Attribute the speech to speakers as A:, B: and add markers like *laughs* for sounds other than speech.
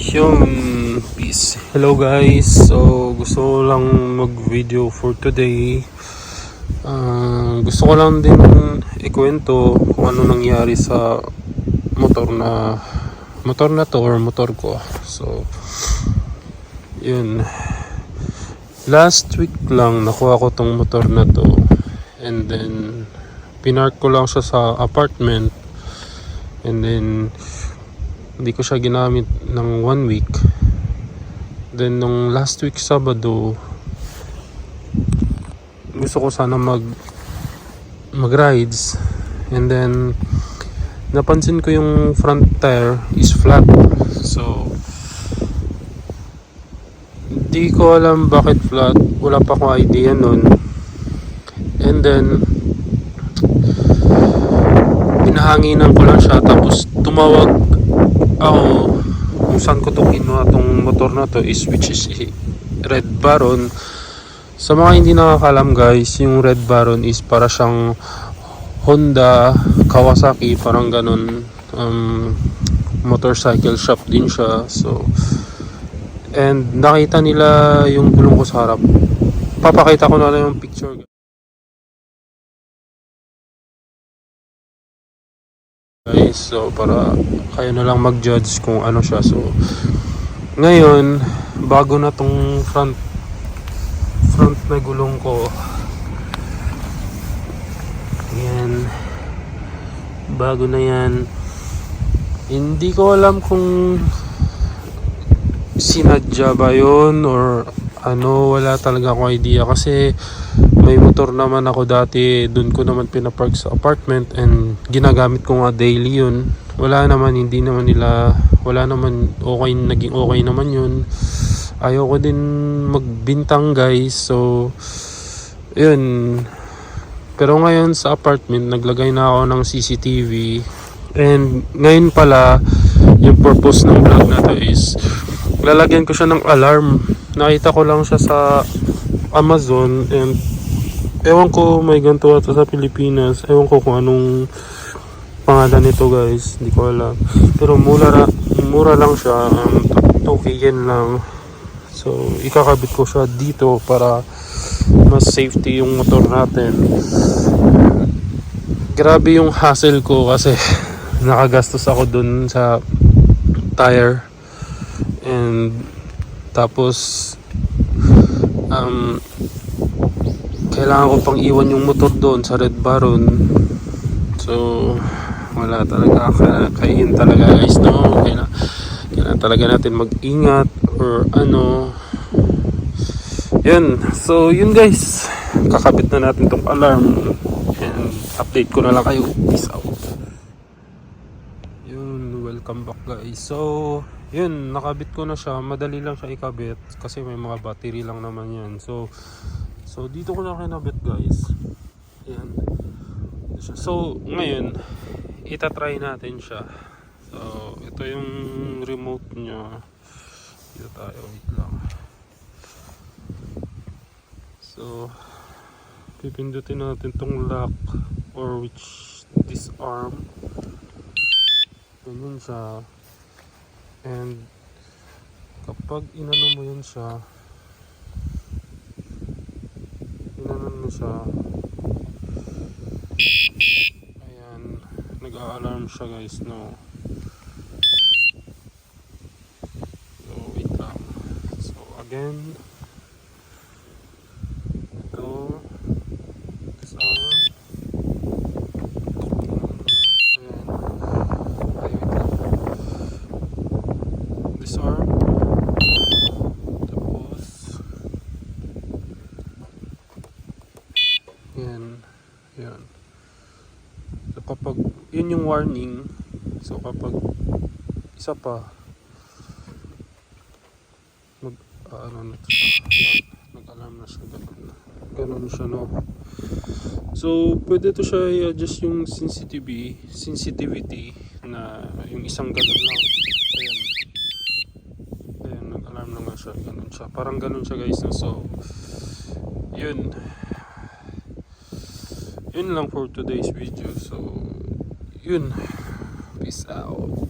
A: Yung peace. Hello guys. So gusto ko lang mag-video for today. Ah, gusto ko lang din ikwento kung ano nangyari sa motor na motor na to or motor ko. So yun. Last week lang nakuha ko tong motor na to. And then pinark ko lang siya sa apartment. And then hindi ko siya ginamit ng one week. Then nung last week Sabado, gusto ko sana mag mag rides and then napansin ko yung front tire is flat. So di ko alam bakit flat. Wala pa akong idea nun. And then pinahanginan ko lang siya tapos tumawag ako kung saan ko itong kinuha tong motor na to is which is Red Baron. Sa mga hindi nakakalam guys yung Red Baron is para siyang Honda Kawasaki parang ganun. Um, motorcycle shop din siya so and nakita nila yung gulong ko sa harap. Papakita ko na lang yung picture guys so para kayo na lang mag-judge kung ano siya. So ngayon bago na tong front front na gulong ko. Yan bago na yan. Hindi ko alam kung sinadya ba yun or ano wala talaga akong idea. Kasi may motor naman ako dati doon ko naman pinapark sa apartment and ginagamit ko nga daily yun. Wala naman hindi naman nila wala naman okay naging okay naman yun. Ayoko din magbintang guys. So yun. Pero ngayon sa apartment naglagay na ako ng CCTV and ngayon pala yung purpose ng vlog na to is lalagyan ko siya ng alarm. Nakita ko lang siya sa Amazon and ewan ko may ganito ata sa Pilipinas. Ewan ko kung anong pangalan nito guys. Hindi ko alam. Pero mura, ra- mura lang siya. Um, 2k yen lang. So ikakabit ko siya dito para mas safety yung motor natin. Grabe yung hassle ko kasi *laughs* nakagastos ako dun sa tire. And tapos um, kailangan ko pang iwan yung motor doon sa Red Baron. So wala talaga. Kain talaga guys no? Kailangan, kailangan talaga natin mag-ingat or ano. Yun. So yun guys. Kakabit na natin tong alarm. And update ko na lang kayo. Peace out. Yun welcome back guys. So yun nakabit ko na siya. Madali lang siya ikabit kasi may mga battery lang naman yan. So so dito ko na kinabit guys. Yan so ngayon itatry natin siya. So ito yung remote nya dito tayo. Wait lang. So pipindutin natin tong lock or which disarm. Ganyan siya. And kapag inano mo yun siya siya ayan nag-a-alarm siya guys no? So wait lang. So again ito disarm ayan. Ay wait lang. Disarm. tapos yan. Yan. So kapag yun yung warning. So kapag isa pa mag ah, ano na to? Yan. Nag-alarm na siya. Ganun ganun siya no? So pwede to siya i-adjust yung sensitivity sensitivity na yung isang ganun lang. Ayan. Ayan, nag-alarm na nga siya. Ganun siya. Parang ganun siya guys. So, yun. Yun lang for today's video. So, yun. Peace out.